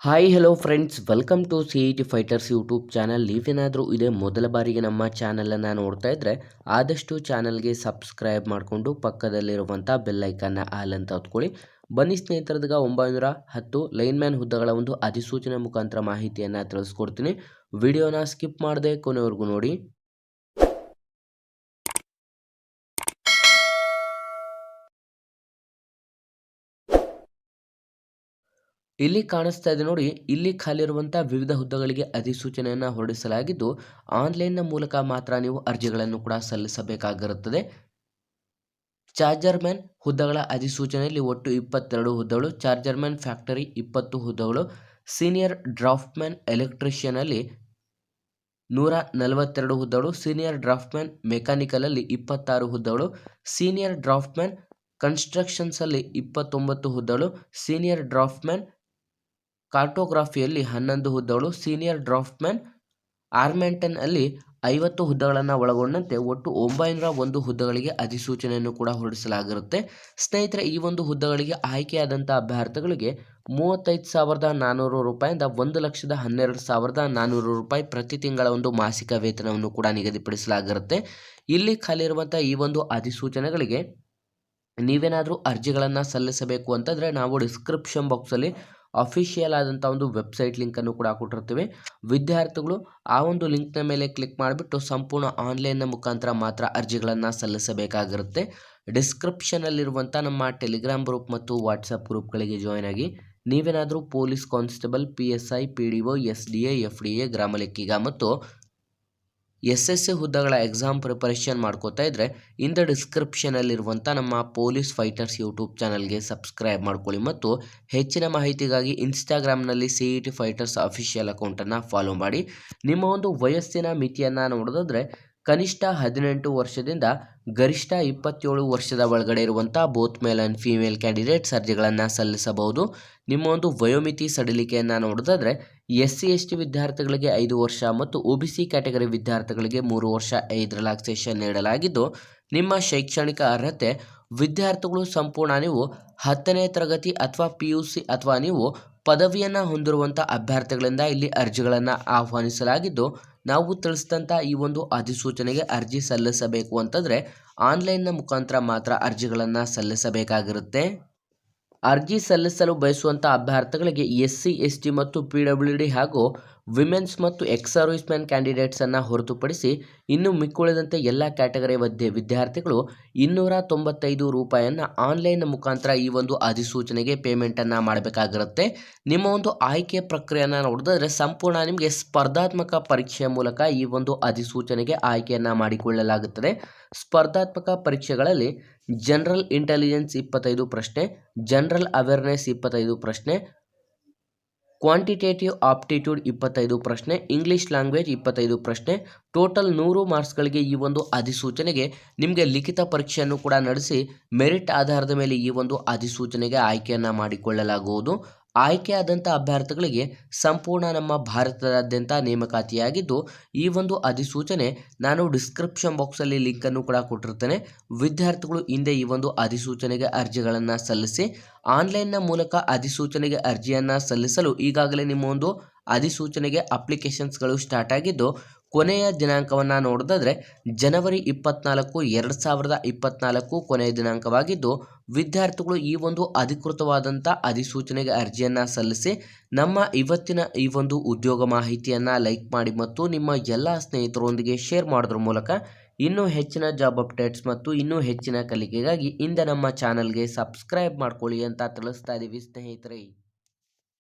Hi hello friends welcome to C E T fighters YouTube channel ನೀವೇನಾದರೂ ಇದೇ, ಮೊದಲ ಬಾರಿಗೆ ನಮ್ಮ ಚಾನಲನ್ನು ನೋಡ್ತಾ ಇದ್ದರೆ ಆದಷ್ಟು ಚಾನಲ್ಗೆ ಸಬ್ಸ್ಕ್ರೈಬ್ ಮಾಡಿಕೊಂಡು ಪಕ್ಕದಲ್ಲಿರುವಂಥ ಬೆಲ್ಲೈಕನ್ನ ಆಲ್ ಅಂತ ಹೊತ್ಕೊಳ್ಳಿ. ಬನ್ನಿ ಸ್ನೇಹಿತರದಾಗ, ಒಂಬೈನೂರ ಹತ್ತು ಲೈನ್ಮ್ಯಾನ್ ಹುದ್ದೆಗಳ ಒಂದು ಅಧಿಸೂಚನೆ ಮುಖಾಂತರ ಮಾಹಿತಿಯನ್ನು ತಿಳಿಸ್ಕೊಡ್ತೀನಿ. ವಿಡಿಯೋನ ಸ್ಕಿಪ್ ಮಾಡದೆ ಕೊನೆವರೆಗೂ ನೋಡಿ. ಇಲ್ಲಿ ಕಾಣಿಸ್ತಾ ಇದೆ ನೋಡಿ, ಇಲ್ಲಿ ಖಾಲಿರುವಂಥ ವಿವಿಧ ಹುದ್ದೆಗಳಿಗೆ ಅಧಿಸೂಚನೆಯನ್ನು ಹೊರಡಿಸಲಾಗಿದ್ದು, ಆನ್ಲೈನ್ನ ಮೂಲಕ ಮಾತ್ರ ನೀವು ಅರ್ಜಿಗಳನ್ನು ಕೂಡ ಸಲ್ಲಿಸಬೇಕಾಗಿರುತ್ತದೆ. ಚಾರ್ಜರ್ ಮ್ಯಾನ್ ಹುದ್ದೆಗಳ ಅಧಿಸೂಚನೆಯಲ್ಲಿ ಒಟ್ಟು ಇಪ್ಪತ್ತೆರಡು ಹುದ್ದೆಗಳು, ಚಾರ್ಜರ್ ಮ್ಯಾನ್ ಫ್ಯಾಕ್ಟರಿ ಇಪ್ಪತ್ತು ಹುದ್ದೆಗಳು, ಸೀನಿಯರ್ ಡ್ರಾಫ್ಟ್ಮ್ಯಾನ್ ಎಲೆಕ್ಟ್ರಿಷಿಯನಲ್ಲಿ ನೂರ ನಲವತ್ತೆರಡು ಹುದ್ದೆಗಳು, ಸೀನಿಯರ್ ಡ್ರಾಫ್ಟ್ಮ್ಯಾನ್ ಮೆಕ್ಯಾನಿಕಲಲ್ಲಿ ಇಪ್ಪತ್ತಾರು ಹುದ್ದೆಗಳು, ಸೀನಿಯರ್ ಡ್ರಾಫ್ಟ್ಮ್ಯಾನ್ ಕನ್ಸ್ಟ್ರಕ್ಷನ್ಸಲ್ಲಿ ಇಪ್ಪತ್ತೊಂಬತ್ತು ಹುದ್ದೆಗಳು, ಸೀನಿಯರ್ ಡ್ರಾಫ್ಟ್ಮ್ಯಾನ್ ಕಾರ್ಟೋಗ್ರಾಫಿಯಲ್ಲಿ ಹನ್ನೊಂದು ಹುದ್ದೆಗಳು, ಸೀನಿಯರ್ ಡ್ರಾಫ್ಟ್ಮ್ಯಾನ್ ಆರ್ಮೆಂಟನ್ ಅಲ್ಲಿ ಐವತ್ತು ಹುದ್ದೆಗಳನ್ನು ಒಳಗೊಂಡಂತೆ ಒಟ್ಟು ಒಂಬೈನೂರ ಒಂದು ಹುದ್ದೆಗಳಿಗೆ ಅಧಿಸೂಚನೆಯನ್ನು ಕೂಡ ಹೊರಡಿಸಲಾಗಿರುತ್ತೆ. ಸ್ನೇಹಿತರೆ, ಈ ಒಂದು ಹುದ್ದೆಗಳಿಗೆ ಆಯ್ಕೆಯಾದಂಥ ಅಭ್ಯರ್ಥಿಗಳಿಗೆ ಮೂವತ್ತೈದು ಸಾವಿರದ ನಾನ್ನೂರು ರೂಪಾಯಿಂದ ಒಂದು ಲಕ್ಷದ ಹನ್ನೆರಡು ಸಾವಿರದ ನಾನ್ನೂರು ರೂಪಾಯಿ ಪ್ರತಿ ತಿಂಗಳ ಒಂದು ಮಾಸಿಕ ವೇತನವನ್ನು ಕೂಡ ನಿಗದಿಪಡಿಸಲಾಗಿರುತ್ತೆ. ಇಲ್ಲಿ ಖಾಲಿ ಇರುವಂಥ ಈ ಒಂದು ಅಧಿಸೂಚನೆಗಳಿಗೆ ನೀವೇನಾದರೂ ಅರ್ಜಿಗಳನ್ನು ಸಲ್ಲಿಸಬೇಕು ಅಂತಂದರೆ ನಾವು ಡಿಸ್ಕ್ರಿಪ್ಷನ್ ಬಾಕ್ಸಲ್ಲಿ ಅಫಿಷಿಯಲ್ ಆದಂಥ ಒಂದು ವೆಬ್ಸೈಟ್ ಲಿಂಕನ್ನು ಕೂಡ ಕೊಟ್ಟಿರ್ತೀವಿ ವಿದ್ಯಾರ್ಥಿಗಳು ಆ ಒಂದು ಲಿಂಕ್ನ ಮೇಲೆ ಕ್ಲಿಕ್ ಮಾಡಿಬಿಟ್ಟು ಸಂಪೂರ್ಣ ಆನ್ಲೈನ್ನ ಮುಖಾಂತರ ಮಾತ್ರ ಅರ್ಜಿಗಳನ್ನು ಸಲ್ಲಿಸಬೇಕಾಗಿರುತ್ತೆ. ಡಿಸ್ಕ್ರಿಪ್ಷನಲ್ಲಿರುವಂಥ ನಮ್ಮ ಟೆಲಿಗ್ರಾಮ್ ಗ್ರೂಪ್ ಮತ್ತು ವಾಟ್ಸಪ್ ಗ್ರೂಪ್ಗಳಿಗೆ ಜಾಯ್ನ್ ಆಗಿ ನೀವೇನಾದರೂ police constable P S I P D O S D A F D A ಗ್ರಾಮ ಲೆಕ್ಕಿಗ ಮತ್ತು ಎಸ್ ಎಸ್ ಎ ಹುದ್ದೆಗಳ ಎಕ್ಸಾಮ್ ಪ್ರಿಪರೇಷನ್ ಮಾಡ್ಕೋತಾ ಇದ್ದರೆ ಇಂದ ಡಿಸ್ಕ್ರಿಪ್ಷನಲ್ಲಿರುವಂಥ ನಮ್ಮ ಪೊಲೀಸ್ ಫೈಟರ್ಸ್ ಯೂಟ್ಯೂಬ್ ಚಾನಲ್ಗೆ ಸಬ್ಸ್ಕ್ರೈಬ್ ಮಾಡ್ಕೊಳ್ಳಿ ಮತ್ತು ಹೆಚ್ಚಿನ ಮಾಹಿತಿಗಾಗಿ ಇನ್ಸ್ಟಾಗ್ರಾಮ್ನಲ್ಲಿ C E T fighters official ಅಕೌಂಟನ್ನು ಫಾಲೋ ಮಾಡಿ. ನಿಮ್ಮ ಒಂದು ವಯಸ್ಸಿನ ಮಿತಿಯನ್ನು ನೋಡೋದಾದರೆ ಕನಿಷ್ಠ ಹದಿನೆಂಟು ವರ್ಷದಿಂದ ಗರಿಷ್ಠ ಇಪ್ಪತ್ತೇಳು ವರ್ಷದ ಒಳಗಡೆ ಇರುವಂಥ both male and female candidates ಅರ್ಜಿಗಳನ್ನು ಸಲ್ಲಿಸಬಹುದು. ನಿಮ್ಮ ಒಂದು ವಯೋಮಿತಿ ಸಡಿಲಿಕೆಯನ್ನು ನೋಡೋದಾದರೆ ಎಸ್ ಸಿ ಎಸ್ ಟಿ ವಿದ್ಯಾರ್ಥಿಗಳಿಗೆ ಐದು ವರ್ಷ ಮತ್ತು ಒ ಬಿ ಸಿ ಕ್ಯಾಟಗರಿ ವಿದ್ಯಾರ್ಥಿಗಳಿಗೆ ಮೂರು ವರ್ಷ ಐದು ರಿಲ್ಯಾಕ್ಸೇಷನ್ ನೀಡಲಾಗಿದ್ದು, ನಿಮ್ಮ ಶೈಕ್ಷಣಿಕ ಅರ್ಹತೆ, ವಿದ್ಯಾರ್ಥಿಗಳು ಸಂಪೂರ್ಣ ನೀವು ಹತ್ತನೇ ತರಗತಿ ಅಥವಾ ಪಿ ಯು ಸಿ ಅಥವಾ ನೀವು ಪದವಿಯನ್ನು ಹೊಂದಿರುವಂಥ ಅಭ್ಯರ್ಥಿಗಳಿಂದ ಇಲ್ಲಿ ಅರ್ಜಿಗಳನ್ನು ಆಹ್ವಾನಿಸಲಾಗಿದ್ದು ನಾವು ತಿಳಿಸಿದಂಥ ಈ ಒಂದು ಅಧಿಸೂಚನೆಗೆ ಅರ್ಜಿ ಸಲ್ಲಿಸಬೇಕು ಅಂತಂದರೆ ಆನ್ಲೈನ್ನ ಮುಖಾಂತರ ಮಾತ್ರ ಅರ್ಜಿಗಳನ್ನು ಸಲ್ಲಿಸಬೇಕಾಗಿರುತ್ತೆ. ಅರ್ಜಿ ಸಲ್ಲಿಸಲು ಬಯಸುವಂಥ ಅಭ್ಯರ್ಥಿಗಳಿಗೆ ಎಸ್ ಸಿ ಎಸ್ ಟಿ ಮತ್ತು ಪಿ ಡಬ್ಲ್ಯೂ ಡಿ ಹಾಗೂ ವಿಮೆನ್ಸ್ ಮತ್ತು ಎಕ್ಸ್ ಸರ್ವಿಸ್ ಮ್ಯಾನ್ ಕ್ಯಾಂಡಿಡೇಟ್ಸನ್ನು ಹೊರತುಪಡಿಸಿ ಇನ್ನು ಮಿಕ್ಕುಳಿದಂತೆ ಎಲ್ಲ ಕ್ಯಾಟಗರಿ ಮಧ್ಯೆ ವಿದ್ಯಾರ್ಥಿಗಳು ಇನ್ನೂರ ತೊಂಬತ್ತೈದು ರೂಪಾಯಿಯನ್ನು ಆನ್ಲೈನ್ ಮುಖಾಂತರ ಈ ಒಂದು ಅಧಿಸೂಚನೆಗೆ ಪೇಮೆಂಟನ್ನು ಮಾಡಬೇಕಾಗಿರುತ್ತೆ. ನಿಮ್ಮ ಒಂದು ಆಯ್ಕೆ ಪ್ರಕ್ರಿಯೆಯನ್ನು ನೋಡಿದ್ರೆ ಸಂಪೂರ್ಣ ನಿಮಗೆ ಸ್ಪರ್ಧಾತ್ಮಕ ಪರೀಕ್ಷೆಯ ಮೂಲಕ ಈ ಒಂದು ಅಧಿಸೂಚನೆಗೆ ಆಯ್ಕೆಯನ್ನು ಮಾಡಿಕೊಳ್ಳಲಾಗುತ್ತದೆ. ಸ್ಪರ್ಧಾತ್ಮಕ ಪರೀಕ್ಷೆಗಳಲ್ಲಿ ಜನರಲ್ ಇಂಟೆಲಿಜೆನ್ಸ್ ಇಪ್ಪತ್ತೈದು ಪ್ರಶ್ನೆ, ಜನರಲ್ ಅವೇರ್ನೆಸ್ ಇಪ್ಪತ್ತೈದು ಪ್ರಶ್ನೆ ಕ್ವಾಂಟಿಟೇಟಿವ್ ಆಪ್ಟಿಟ್ಯೂಡ್ ಇಪ್ಪತ್ತೈದು ಪ್ರಶ್ನೆ, ಇಂಗ್ಲಿಷ್ ಲ್ಯಾಂಗ್ವೇಜ್ ಇಪ್ಪತ್ತೈದು ಪ್ರಶ್ನೆ, ಟೋಟಲ್ ನೂರು ಮಾರ್ಕ್ಸ್ಗಳಿಗೆ ಈ ಒಂದು ಅಧಿಸೂಚನೆಗೆ ನಿಮಗೆ ಲಿಖಿತ ಪರೀಕ್ಷೆಯನ್ನು ಕೂಡ ನಡೆಸಿ, ಮೆರಿಟ್ ಆಧಾರದ ಮೇಲೆ ಈ ಒಂದು ಅಧಿಸೂಚನೆಗೆ ಆಯ್ಕೆಯನ್ನು ಮಾಡಿಕೊಳ್ಳಲಾಗುವುದು. ಆಯ್ಕೆಯಾದಂಥ ಅಭ್ಯರ್ಥಿಗಳಿಗೆ ಸಂಪೂರ್ಣ ನಮ್ಮ ಭಾರತದಾದ್ಯಂತ ನೇಮಕಾತಿಯಾಗಿದ್ದು, ಈ ಒಂದು ಅಧಿಸೂಚನೆ ನಾನು ಡಿಸ್ಕ್ರಿಪ್ಷನ್ ಬಾಕ್ಸಲ್ಲಿ ಲಿಂಕನ್ನು ಕೂಡ ಕೊಟ್ಟಿರ್ತೇನೆ. ವಿದ್ಯಾರ್ಥಿಗಳು ಹಿಂದೆ ಈ ಒಂದು ಅಧಿಸೂಚನೆಗೆ ಅರ್ಜಿಗಳನ್ನು ಸಲ್ಲಿಸಿ ಆನ್ಲೈನ್ನ ಮೂಲಕ ಅಧಿಸೂಚನೆಗೆ ಅರ್ಜಿಯನ್ನು ಸಲ್ಲಿಸಲು ಈಗಾಗಲೇ ನಿಮ್ಮ ಒಂದು ಅಧಿಸೂಚನೆಗೆ ಅಪ್ಲಿಕೇಶನ್ಸ್ಗಳು ಸ್ಟಾರ್ಟ್ ಆಗಿದ್ದು ಕೊನೆಯ ದಿನಾಂಕವನ್ನು ನೋಡೋದಾದರೆ ಜನವರಿ ಇಪ್ಪತ್ನಾಲ್ಕು, ಎರಡು ಸಾವಿರದ ಇಪ್ಪತ್ನಾಲ್ಕು ಕೊನೆಯ ದಿನಾಂಕವಾಗಿದ್ದು, ವಿದ್ಯಾರ್ಥಿಗಳು ಈ ಒಂದು ಅಧಿಕೃತವಾದಂಥ ಅಧಿಸೂಚನೆಗೆ ಅರ್ಜಿಯನ್ನು ಸಲ್ಲಿಸಿ ನಮ್ಮ ಇವತ್ತಿನ ಈ ಒಂದು ಉದ್ಯೋಗ ಮಾಹಿತಿಯನ್ನು ಲೈಕ್ ಮಾಡಿ ಮತ್ತು ನಿಮ್ಮ ಎಲ್ಲ ಸ್ನೇಹಿತರೊಂದಿಗೆ ಶೇರ್ ಮಾಡೋದ್ರ ಮೂಲಕ ಇನ್ನೂ ಹೆಚ್ಚಿನ ಜಾಬ್ ಅಪ್ಡೇಟ್ಸ್ ಮತ್ತು ಇನ್ನೂ ಹೆಚ್ಚಿನ ಕಲಿಕೆಗಾಗಿ ಇಂದ ನಮ್ಮ ಚಾನಲ್ಗೆ ಸಬ್ಸ್ಕ್ರೈಬ್ ಮಾಡ್ಕೊಳ್ಳಿ ಅಂತ ತಿಳಿಸ್ತಾ ಇದ್ದೀವಿ ಸ್ನೇಹಿತರೆ.